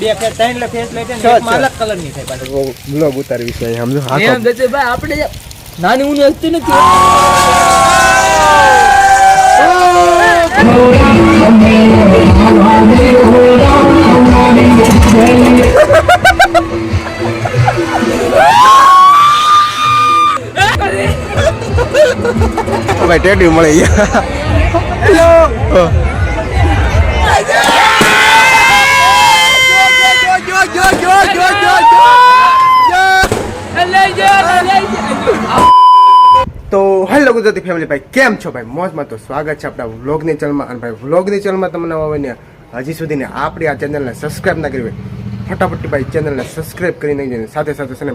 બે ફેર ત્રણ લે ફેસ લાઈટ છ, એકમાં છ. અલગ કલરની થાય બ્લોગ ઉતારવી છે સમજો? એમ આખો દત્તભાઈ આપણે નાની ઊની હસ્તી નથી ભાઈ ટેડી મળે હેલો તો હેલો ગુજરાતી ફેમિલી ભાઈ કેમ છો ભાઈ? મોજમાં તો સ્વાગત છે આપણા વ્લોગની ચેનલમાં અને ભાઈ વ્લોગની ચેનલમાં તમને આવે ને હજી સુધીને આપણી આ ચેનલને સબસ્ક્રાઇબ ના કરી હોય ફટાફટ ભાઈ ચેનલને સબસ્ક્રાઈબ કરી નાખજો સાથે સાથે છે ને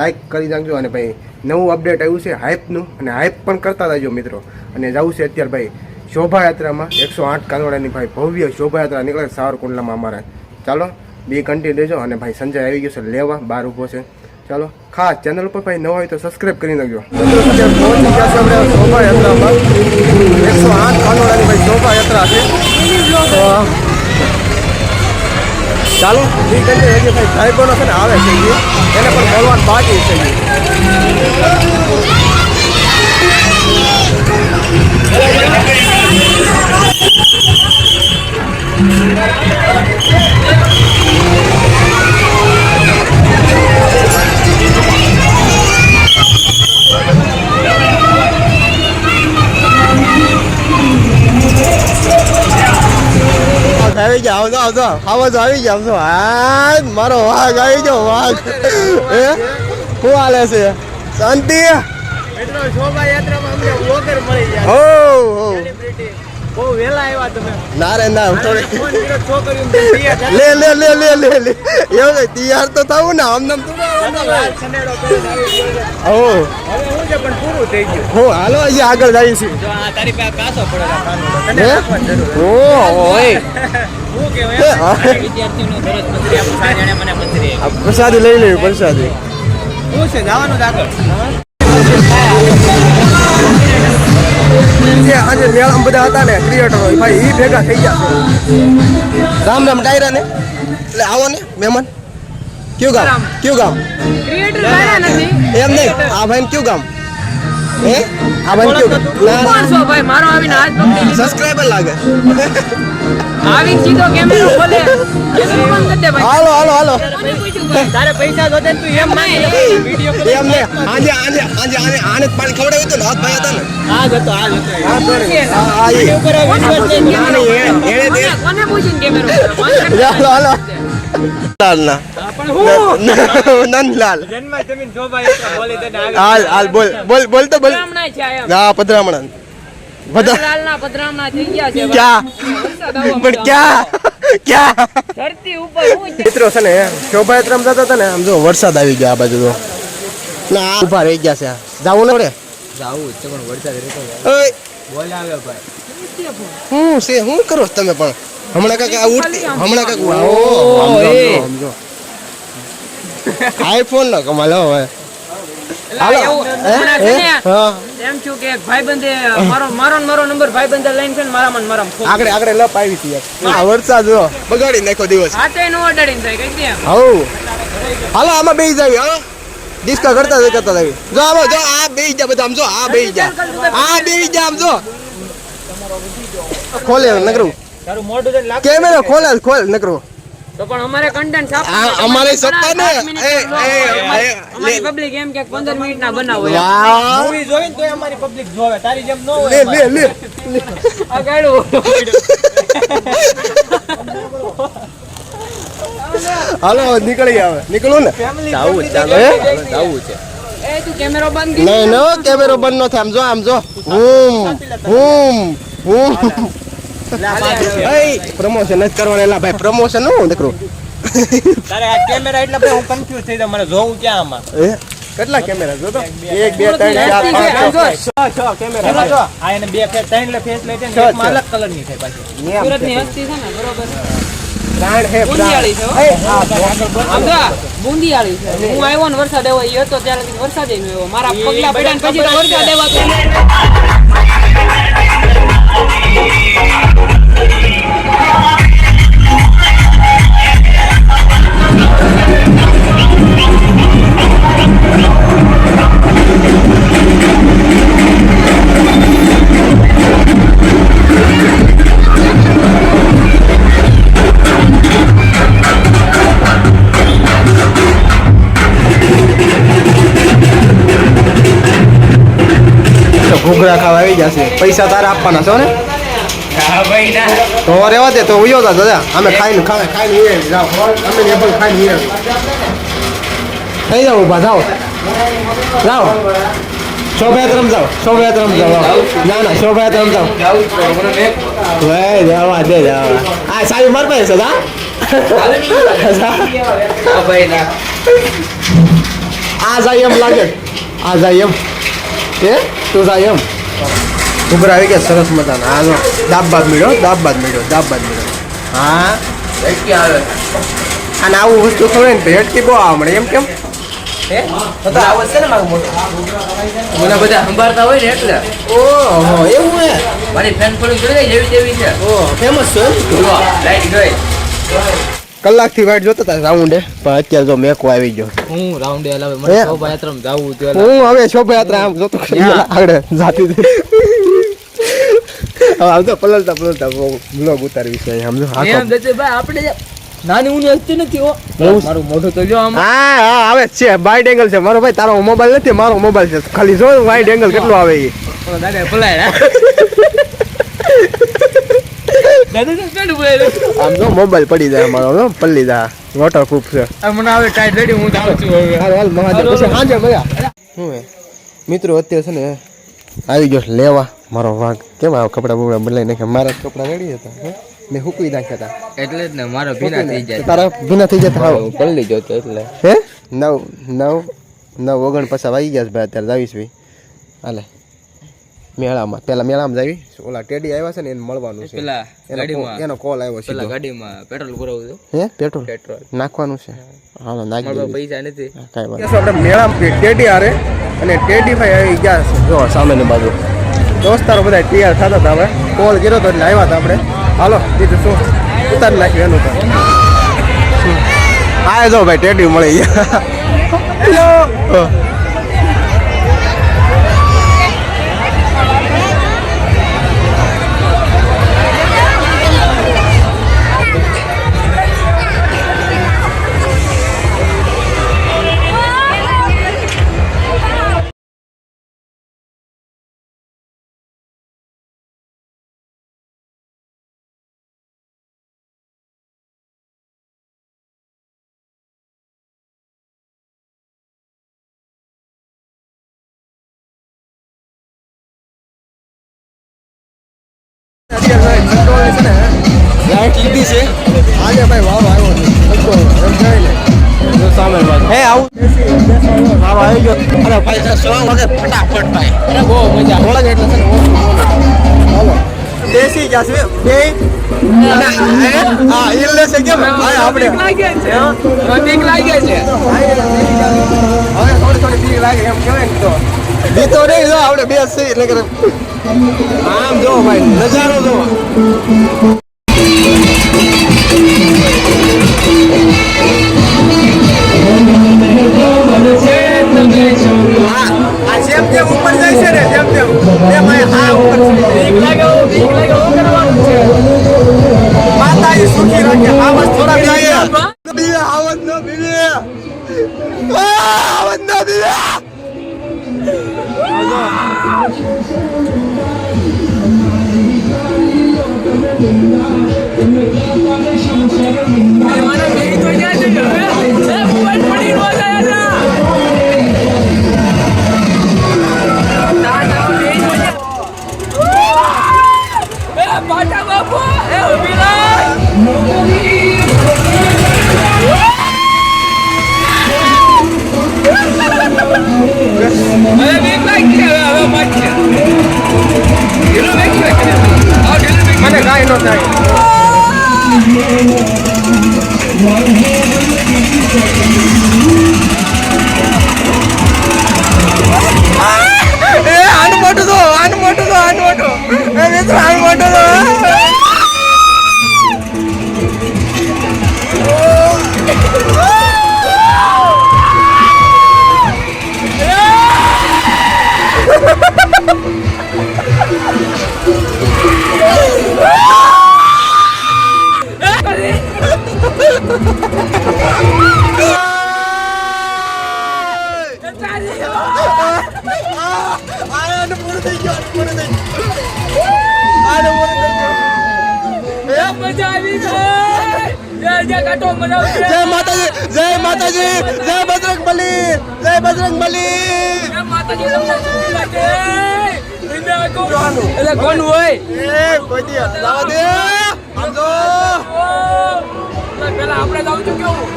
લાઈક કરી નાખજો. અને ભાઈ નવું અપડેટ આવ્યું છે હાઇપનું અને હાઇપ પણ કરતા રહેજો મિત્રો. અને જવું છે અત્યારે ભાઈ શોભાયાત્રામાં એકસો આઠ કાનોડાની ભાઈ ભવ્ય શોભાયાત્રા નીકળે સાવરકુંડલામાં અમારે. ચાલો બે કન્ટિન્યુ દેજો અને ભાઈ સંજય આવી ગયો છે. લેવા બાર ઊભો છે. ચાલો, ખાસ ચેનલ પર ભાઈ ન હોય તો સબસ્ક્રાઇબ કરી નાખજો. એકસો આઠ કાનોડાની ભાઈ શોભાયાત્રા છે. ચાલો બે કન્ટિન્યુ હજી ભાઈ બહેનો છે ને આવે છે એને પણ બોલવાનું બાકી છે ગયા આવજો આવજો આવો આવી ગયા આવજો હા મારો વાઘ આવી ગયો વાઘ. હે? શું હાલે છે? શાંતિ? ના. લે લે લે લે લે લે. એવું કઈ તૈયાર તો થવું ને? આમ નામ. હો. હાલો હજી આગળ જાય છે તારી પાસે કાસો ઓય પ્રસાદી લઈ લેવી પ્રસાદી. શું છે? જવાનું આગળ. આજે મેળામાં બધા હતા ને ક્રિએટરો ભાઈ એ ભેગા થઈ ગયા રામ રામ ડાયરા ને? એટલે આવો ને મહેમાન. કયું ગામ? કયું ગામ? ક્રિએટર મારા નથી. એમ નહીં? આ ભાઈ કયું ગામ? હે? આ ભાઈ કયું ગામ? કોણ છો ભાઈ? મારો આવીને હાથ પકડી સબસ્ક્રાઇબર લાગે. આવીને સીધો કેમેરો ખોલે. કેમેરો બંધ કરી દે ભાઈ. હાલો હાલો હાલો. તારે પૈસા જોતે તું એમ ના નહીં. કે એમ નહીં. આજે આજે આજે આને આને પાણી ખવડાવ્યું ને? હાથ ભાઈ હતા ને? આ હા વિશ્વાસ છે. ના નહીં દે કોને- પૂછીને કેમેરો. હાલો હાલો. લાલના નંદલાલ. જન્માષ્ટમી શોભાયાત્રા બોલી તને હાલ હાલ બોલ બોલ બોલ તો બોલ. હા પધરામણ. બધા લાલના પધરામણા થઈ ગયા છે. ક્યાં? વરસાદ પણ ક્યાં? ક્યાં? ધરતી ઉપર મિત્રો છે ને શોભાયાત્રામાં જતા હતા ને આમ જો વરસાદ આવી ગયો આ બાજુ તો. ના આ ઊભા રહી ગયા છે. જાવું ને પડે જાવું છે પણ વરસાદ રહેતો બોલાવે ભાઈ. હું છે હું કરો છો તમે પણ? હમણાં આ ઉડતી હમણાં. સમજો આઈફોન નો કમાલ હવે હાલો. એમ છું કે ભાઈબંધે મારો મારો મારો નંબર ભાઈબંધે લઈને છે મારા મન ને આગળ આગળ લપ આવી હતી આ વરસાદ જો. બગાડી નાખ્યો દિવસ. હાથે નો અડાડીને થાય કઈ દે હવ હાલો આમાં બેસી જાવી હા ડિસ્કા કરતા જ કરતા જાવી. જો આવો જો આ બેસી જા બધા આમ જો આ બેસી જા. આ બેસી જા આમ જો. ખોલે નકરું. તારું મોઢું લાગે કેમેરો ખોલે ખોલ નકરું. તો પણ અમારે કન્ટેન્ટ આ અમારે સત્તા ને એ એ એ અમારી પબ્લિક એમ કે 15 મિનિટ ના બનાવો મૂવી જોઈને તોય અમારી પબ્લિક જોવે. તારી જેમ નો હોય લે લે લે. આ ગાડો હાલો નીકળી આવે નીકળું ને? જાવું ચાલો, હે? હે? જાવું છે. કેમેરો બંધ કરી નહીં નો કેમેરો બંધ નો થાય. આમ જો આમ જો. હુમ હુમ પ્રમોશન જ કરવાનું. એલા ભાઈ પ્રમોશન હું નીકળું તારે આ કેમેરા એટલે ભાઈ હું કન્ફ્યુઝ થઈ ગયો મને જોવું ક્યાં આમાં? એ કેટલા કેમેરા જો તો એક બે ત્રણ ચાર પાંચ છ. છ છ કેમેરા જો, આ એને બે ફેર ત્રણ લે ફેસ લાઈટ છ, ને એક. અલગ કલરની થાય પાછી. સુરતની હસ્તી છે ને બરોબર. બ્રાન્ડ હે બુંદિયાળી છે હો. હા આમ જો આ બુંદિયાળી છે. હું આવ્યો ને વરસાદ આવ્યો એ હતો ત્યારે વરસાદ આવ્યો મારા પગલા પડ્યા પછી વરસાદ આવ્યો ઘૂઘરા ખાવા આવી જશે. પૈસા તારા આપવાના છો ને? તો રેવા દે તો ઉયો તા દાદા અમે ખાઈને ખાવા ખાઈને ઉઈએ જાઓ અમે ને પણ ખાઈને ઉઈએ થઈ જાઓ ઊભા જાઓ જાઓ શોભાયાત્રામાં જાઓ શોભાયાત્રામાં જાઓ ના ના શોભાયાત્રામાં જાઓ ભાઈ જવા દે જવા આ સાહેબ માર પાસે છે હા આ જાય એમ લાગે આ જાય એમ એ તું જાય એમ ઉભર આવી ગયા સરસ મજાના. આ જો દાબ બાદ મેળ્યો દાબ બાદ મેળ્યો દાબ બાદ મળ્યો હા? અને આવું વસ્તુ ખબર ને ભેટ કે બહુ આવડે એમ કેમ? મને બધા સંભાળતા હોય ને એટલે. ઓહો એવું હે? મારી ફેન થોડી જોઈ જેવી જેવી છે. ઓ ફેમસ છે લાઈટ કલાકથી વાટ જોતા હતા રાઉન્ડે પણ અત્યારે જો મેકો આવી ગયો. હું રાઉન્ડે હલાવે હે? મને શોભાયાત્રામાં જવું છે હું હવે શોભાયાત્રા આમ જોતો આગળ જાતી હતી. આમ તો પલળતા પલળતા બ્લોગ ઉતારવી છે આમ જો એમ જશે ભાઈ આપણે નાની ઊની હસ્તી નથી હો. મારું મોઢું તો જો આમ. હા હા આવે છે. વાઇડ એંગલ છે. મારો ભાઈ તારો મોબાઈલ નથી મારો મોબાઈલ છે. ખાલી જો વાઇડ એંગલ કેટલો આવે એ. દાદા પલાય તો આમ મોબાઈલ પડી જાય મારો જો પલ્લી વોટરપ્રૂફ છે. મને હવે ટાઈટ રેડી હું જાઉં છું હાલ હાલ મહાદેવ પછી મિત્રો અત્યારે છે ને આવી ગયો લેવા. મારો વાઘ. કેમ આવા કપડા બપડા બદલાઈ નાખ્યા? મારા કપડા રેડી હતા? મેં હુકવી નાખ્યા હતા. એટલે જ ને મારો ભીના થઈ જાય તારા ભીના થઈ જતા હું પલ્લી જતો એટલે. હે? નવ નવ નવ ઓગણ પછી વાગી ગયા છે ભાઈ અત્યારે જાવીશ ભાઈ હાલે. મેળામાં. પેલા મેળામાં જાવી. ઓલા ટેડી આવ્યા છે ને એને મળવાનું છે. પેલા એનો ગાડીમાં. એનો કોલ આવ્યો પેલા છે ગાડીમાં પેટ્રોલ પુરાવું છે હે? પેટ્રોલ? પેટ્રોલ. નાખવાનું છે. હાલો નાખી મારા પૈસા નથી. કાઈ વાત આપણે મેળામાં ટેડી હારે અને ટેડી ભાઈ આવી ગયા છે. જો સામેની બાજુ. દોસ્તારો બધા તૈયાર થતા હતા હવે. કોલ કર્યો તો એટલે આવ્યા હતા આપણે. હાલો બીજું શું? ઉતારી નાખ્યું એનું તો. હા જો ભાઈ ટેડી મળી. ગયા લાઈટ લીધી છે. આજે ભાઈ વાવ આવ્યો છે. કંટ્રોલ ને. સામે હે આવું. વાવ આવી ગયો. અરે ભાઈ સો વાગે ફટાફટ ભાઈ. અરે બહુ મજા. થોડા એટલે છે ને ઓછું બોલો. હાલો. દેશી જશે બે. અને હા? એ લેશે કેમ? હા આપણે. લાગે છે બીક લાગે છે. હવે થોડી થોડી બીક લાગે એમ કહેવાય ને તો. નહીં આપણે બે સહી એટલે આમ જો ભાઈ નજારો જો મને કાંઈ ન થાય. એ જય માતાજી જય માતાજી જય બજરંગ બલી જય બજરંગ બલી. એટલે કોણ હોય. પેલા આપણે જાઉં છું કેવું?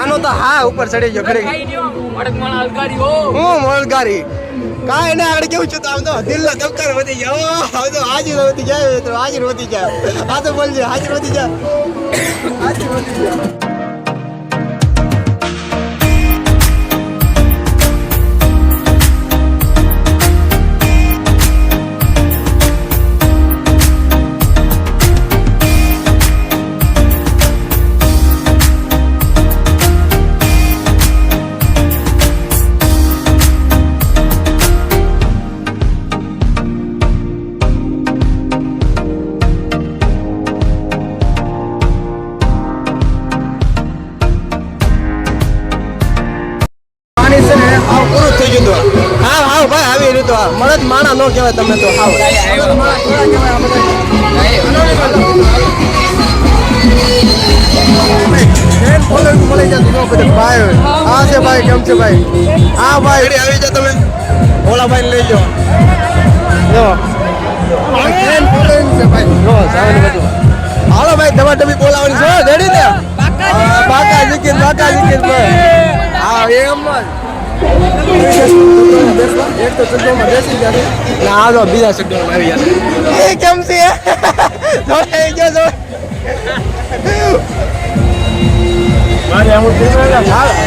આનો તો હા ઉપર ચડી ગયો ખરી હું મોલગારી. કાંઈ ના આગળ કેવું છું તો આમ તો દિલનો ધબકાર વધી ગયો. આમ તો હાજર વધી જાય તો હાજર વધી જાય આ તો બોલજે, હાજર વધી જાય હાજર વધી જાય ફોલોઈંગ કહેવાય જતું તો બધા ભાઈ આ છે ભાઈ કેમ છે ભાઈ? આ ભાઈ. રેડી આવી જા તમે. ઓલા ભાઈ લઈ જાઓ. જો. હાલો ભાઈ દવા તમે બોલાવવાની છે. રેડી ને? બાકા જીકીન બાકા જીકીન ભાઈ. હા એમ જ. એક તો બીજા જશે એ કેમ છે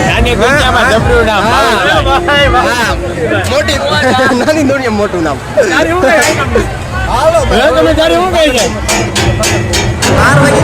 નાની દુનિયામાં. મોટી નામ તમે તારી શું કહી છે બાર વાગી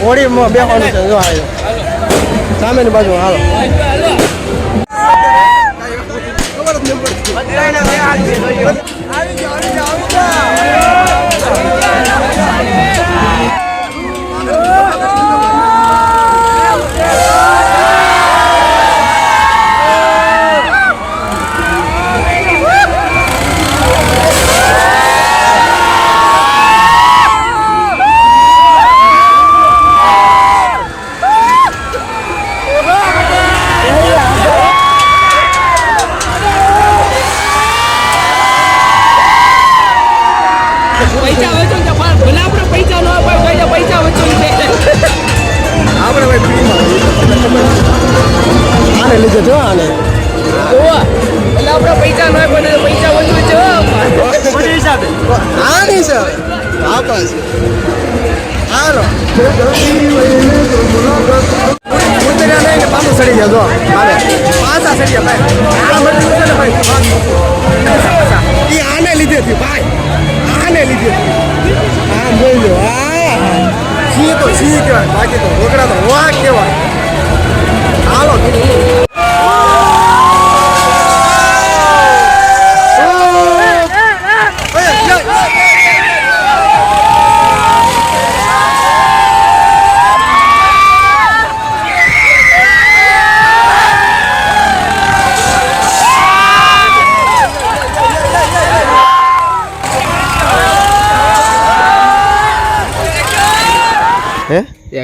હોળીમાં બેસવાનું છે જો આ સામેની બાજુ હાલો. પૈસા ગયા જો પાછા સડી ગયા ભાઈ આ બધું છે ને ભાઈ ઈ આને લીધે થી ભાઈ આને લીધે થી આમ જોઈ લો આ છી તો છી કહેવાય બાકી તો રોકડા તો વાહ કહેવાય હાલો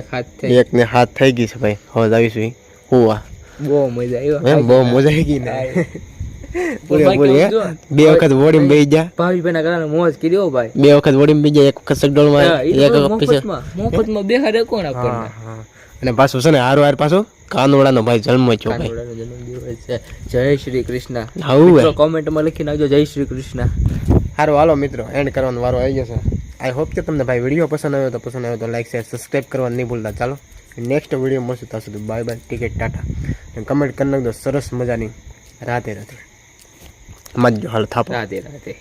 એક હાથ થઈ. એક ને હાથ થઈ ગઈ છે ભાઈ. હવે આવીશું હુવા બહુ મજા આવી. બહુ મજા આવી ગઈ ને. પૂરે બાકી પૂરી હે? જો. બે વખત વોડીમાં બેસી જા. ભાવી પેના ના મોજ કર્યો ભાઈ. બે વખત વોડીમાં બેસી જા. એક વખત સગડોળમાં એક વખત પીછે. મફતમાં મફતમાં બેહાડે કોણ હા આપણને? અને પાછું છે ને હારું હાર પાછો કાનોડાનો ભાઈ જન્મ થયો ભાઈ. જય શ્રી કૃષ્ણ. હાઉ કોમેન્ટમાં લખી નાખજો જય શ્રી કૃષ્ણ. હારો હાલો મિત્રો. એન્ડ કરવાનો વારો આવી ગયો છે. આઈ હોપ કે તમને ભાઈ વીડિયો પસંદ આવ્યો તો પસંદ આવ્યો તો લાઈક શેર સબસ્ક્રાઈબ કરવા નહીં ભૂલતા. ચાલો નેક્સ્ટ વીડિયો મળશે. ત્યાં સુધી bye bye ticket tata. Comment કરી નાખજો, સરસ મજાની રાતે રાતે. મજો, હાલ થાપ. રાતે રાધે